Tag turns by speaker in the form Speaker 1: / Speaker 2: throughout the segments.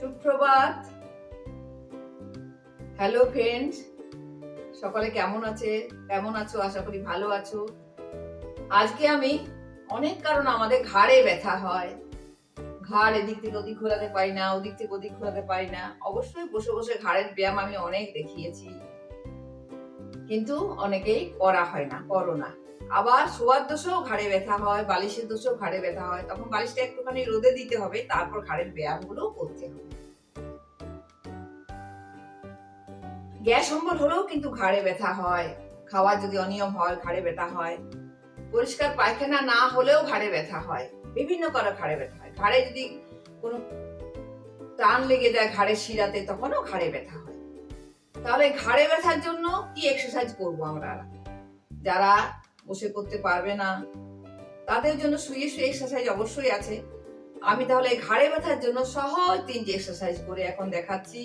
Speaker 1: সুপ্রভাত। Hello friend সকলে কেমন আছে? কেমন আছো? আশা করি ভালো আছো। আজকে আমি অনেক কারণ আমাদের ঘাড়ে ব্যথা হয়। ঘাড় এদিক থেকে ওদিক ঘোরাতে পারি না, ওদিক থেকে ওদিক ঘোরাতে পারি না। অবশ্যই বসে বসে ঘাড়ের ব্যায়াম আমি অনেক দেখিয়েছি। কিন্তু অনেকেই করা হয় না, করো না। আবার শোয়ার দোষেও ঘাড়ে ব্যথা হয়, বালিশের দোষেও ঘাড়ে ব্যথা হয়। তখন বালিশটা একটুখানি রোদে দিতে হবে, তারপর ঘাড়ের ব্যায়ামগুলো করতে হবে। গ্যাস অম্বল হলেও কিন্তু ঘাড়ে ব্যথা হয়। খাওয়া যদি অনিয়ম হয়, ঘাড়ে ব্যথা হয়। পরিষ্কার পায়খানা না হলেও ঘাড়ে ব্যথা হয়। বিভিন্ন কারও ঘাড়ে ব্যথা হয়। ঘাড়ে যদি কোনো টান লেগে যায় ঘাড়ের শিরাতে, তখনও ঘাড়ে ব্যথা হয়। তাহলে ঘাড়ে ব্যথার জন্য কি এক্সারসাইজ করব আমরা? যারা বসে করতে পারবে না। তাদের জন্য শুয়ে শুয়ে এক্সারসাইজ অবশ্যই আছে। আমি তাহলে ঘাড়ে ব্যথার জন্য সহজ তিনটি এক্সারসাইজ করে এখন দেখাচ্ছি।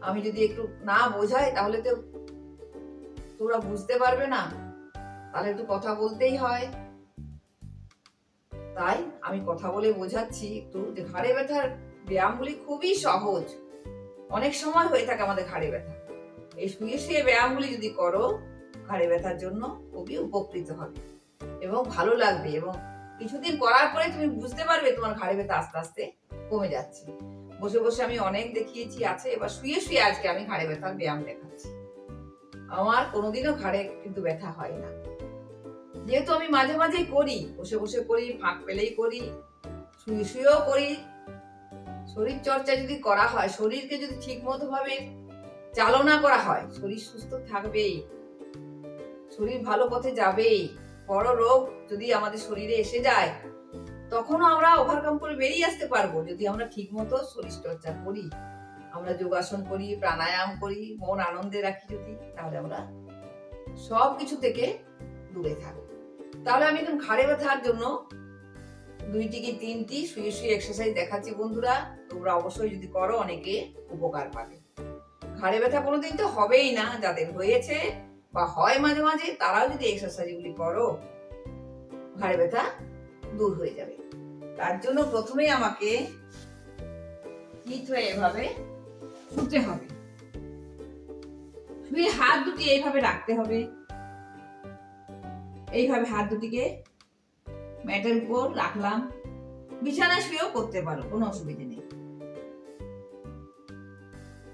Speaker 1: আমি যদি একটু না বোঝাই তাহলে তো তোমরা বুঝতে পারবে না। তাহলে একটু কথা বলতেই হয়। তাই আমি কথা বলে বোঝাচ্ছি একটু যে ঘাড়ে ব্যথার ব্যায়ামগুলি খুবই সহজ। অনেক সময় হয়ে থাকে আমাদের ঘাড়ে ব্যথা। এই শুয়ে শুয়ে ব্যায়ামগুলি যদি করো ঘাড়ে ব্যথার জন্য খুবই উপকৃত হবে। এবং ভালো লাগবে এবং কিছুদিন করার পরে তুমি বুঝতে পারবে তোমার ঘাড়ে ব্যথা আস্তে আস্তে কমে যাচ্ছে। বসে বসে আমি অনেক দেখিয়েছি আছে, এবার শুয়ে শুয়ে আজকে আমি ঘাড়ে ব্যথার ব্যায়াম দেখাচ্ছি। আমার কোনোদিনও ঘাড়ে কিন্তু ব্যথা হয় না। যেহেতু আমি মাঝে মাঝেই করি, বসে বসে করি, ফাঁক পেলেই করি, শুয়ে শুয়েও করি। শরীর চর্চা যদি করা হয়, শরীরকে যদি ঠিক মতো ভাবে চালনা করা হয়, শরীর সুস্থ থাকবেই। শরীর ভালো পথে যাবেই। বড় রোগ যদি আমাদের শরীরে এসে যায়, তখনও আমরা ওভারকাম করে বেরিয়ে আসতে পারব, যদি আমরা ঠিক মতো শরীর চর্চা করি। আমরা যোগাসন করি, প্রাণায়াম করি, মন আনন্দে রাখি যদি, তাহলে আমরা সব কিছু থেকে দূরে থাকব। তাহলে আমি এখন ঘাড়ে ব্যথার জন্য দুইটি কি তিনটি শুয়ে শুয়ে এক্সারসাইজ দেখাচ্ছি বন্ধুরা। তোমরা অবশ্যই যদি করো, অনেকে উপকার পাবে। ঘাড়ে ব্যথা কোনোদিন তো হবেই না, যাদের হয়েছে। বা হয় মাঝে মাঝে, তারাও যদি এক্সারসাইজগুলি করো, ঘাড়ে ব্যথা দূর হয়ে যাবে। তার জন্য প্রথমেই আমাকে হয়ে এভাবে শুতে হবে। শুয়ে হাত দুটি এইভাবে রাখতে হবে। এইভাবে হাত দুটিকে ম্যাটের উপর রাখলাম। বিছানা শুয়েও করতে পারো, কোনো অসুবিধা নেই।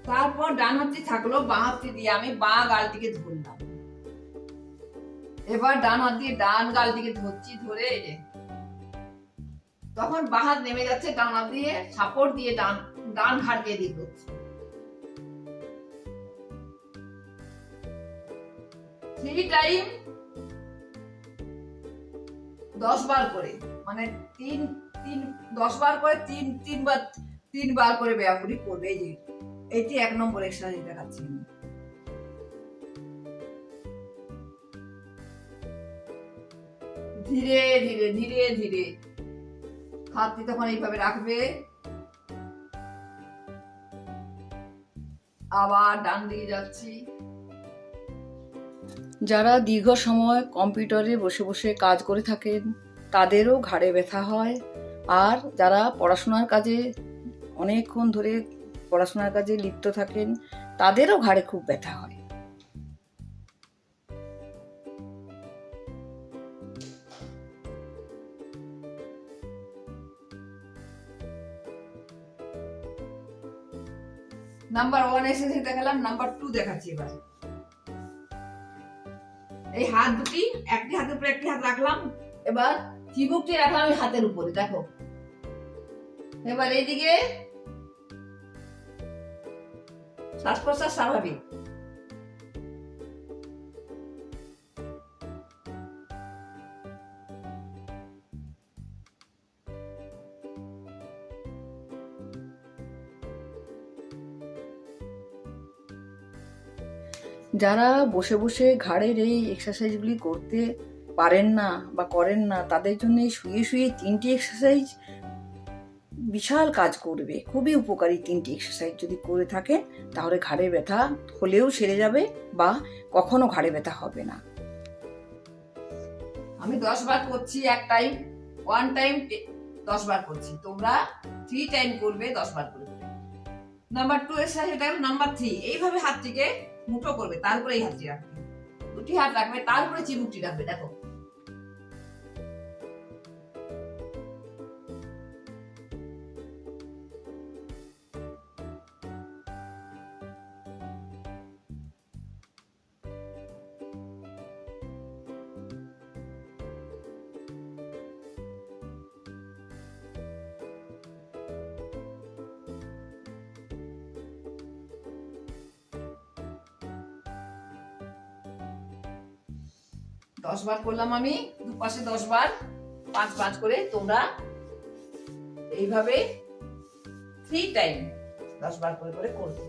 Speaker 1: তারপর ডান হাতটি থাকল বাঁ হাতটি দিয়ে আমি বাঁ গালটিকে ধরলাম। এবার ডান হাত দিয়ে ডান গালটিকে ধরছি, ধরে এই তখন বাঁ হাত নেমে যাচ্ছে ডান হাত দিয়ে, সাপোর্ট দিয়ে ডান ডান ঘাড়কে দিয়ে ধরছি। থ্রি টাইম দশ বার করে মানে তিন তিন, দশ বার করে তিন, তিনবার তিনবার করে ব্যায়ামগুলি করবে। এই যে, এটি এক নম্বর এক্সারসাইজ দেখাচ্ছি ধীরে ধীরে ধীরে ধীরে। হাতটি তখন এইভাবে রাখবে। আবার ডান দিকে যাচ্ছি।
Speaker 2: যারা দীর্ঘ সময় কম্পিউটারে বসে বসে কাজ করে থাকেন, তাদেরও ঘাড়ে ব্যথা হয়। আর যারা পড়াশোনার কাজে অনেকক্ষণ ধরে পড়াশোনার কাজে লিপ্ত থাকেন, তাদেরও ঘাড়ে খুব ব্যথা হয়।
Speaker 1: নাম্বার ওয়ান এসে দেখালাম নাম্বার টু দেখাচ্ছি এবার। এই হাত দুটি, একটি হাতের উপরে একটি হাত রাখলাম। এবার চিবুকটি রাখলাম ওই হাতের উপরে, দেখো। এবার এইদিকে শ্বাস প্রশ্বাস স্বাভাবিক।
Speaker 2: যারা বসে বসে ঘাড়ের এই এক্সারসাইজগুলি করতে পারেন না বা করেন না, তাদের জন্য শুয়ে শুয়ে তিনটি এক্সারসাইজ বিশাল কাজ করবে। খুবই উপকারী তিনটি এক্সারসাইজ যদি করে থাকেন, তাহলে ঘাড়ে ব্যথা হলেও সেরে যাবে বা কখনো ঘাড়ে ব্যথা হবে না।
Speaker 1: আমি দশ বার করছি এক টাইম ওয়ান টাইম দশ বার করছি। তোমরা থ্রি টাইম করবে, দশ বার করে number two exercise number three এইভাবে হাতটিকে মুঠো করবে তারপরে এই হাতটি রাখবে দুটি হাত রাখবে তারপরে চিমুকটি রাখবে দেখো। দশ বার করলাম আমি, দুপাশে দশ বার পাঁচ পাঁচ করে তোমরা এইভাবে থ্রি টাইম দশ বার করে করে করবে।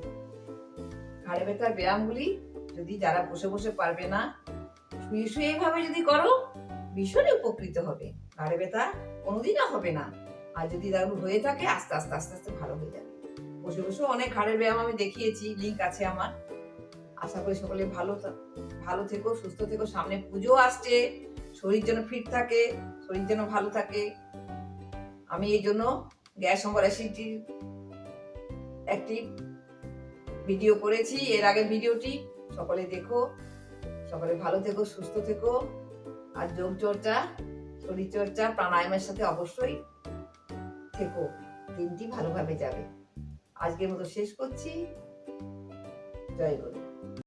Speaker 1: ঘাড়ে ব্যথার ব্যায়ামগুলি যদি যারা বসে বসে পারবে না, শুয়ে শুয়ে এইভাবে যদি করো, ভীষণই উপকৃত হবে। ঘাড়ে ব্যথা কোনোদিনও হবে না। আর যদি দারুণ হয়ে থাকে, আস্তে আস্তে আস্তে আস্তে ভালো হয়ে যাবে। বসে বসে অনেক ঘাড়ের ব্যায়াম আমি দেখিয়েছি লিঙ্ক আছে আমার। আশা করি সকলে ভালো ভালো থেকো, সুস্থ থেকো, সামনে পুজো আসছে, শরীর যেন ফিট থাকে, শরীর যেন ভালো থাকে। আমি এই জন্য গ্যাস অম্বর অ্যাসিডটির একটি ভিডিও করেছি। এর আগে ভিডিওটি সকলে দেখো, সকলে ভালো থেকো, সুস্থ থেকো। আর যোগ চর্চা শরীর চর্চা প্রাণায়ামের সাথে অবশ্যই থেকো। দিনটি ভালোভাবে যাবে। আজকের মতো শেষ করছি। জয় গুরু।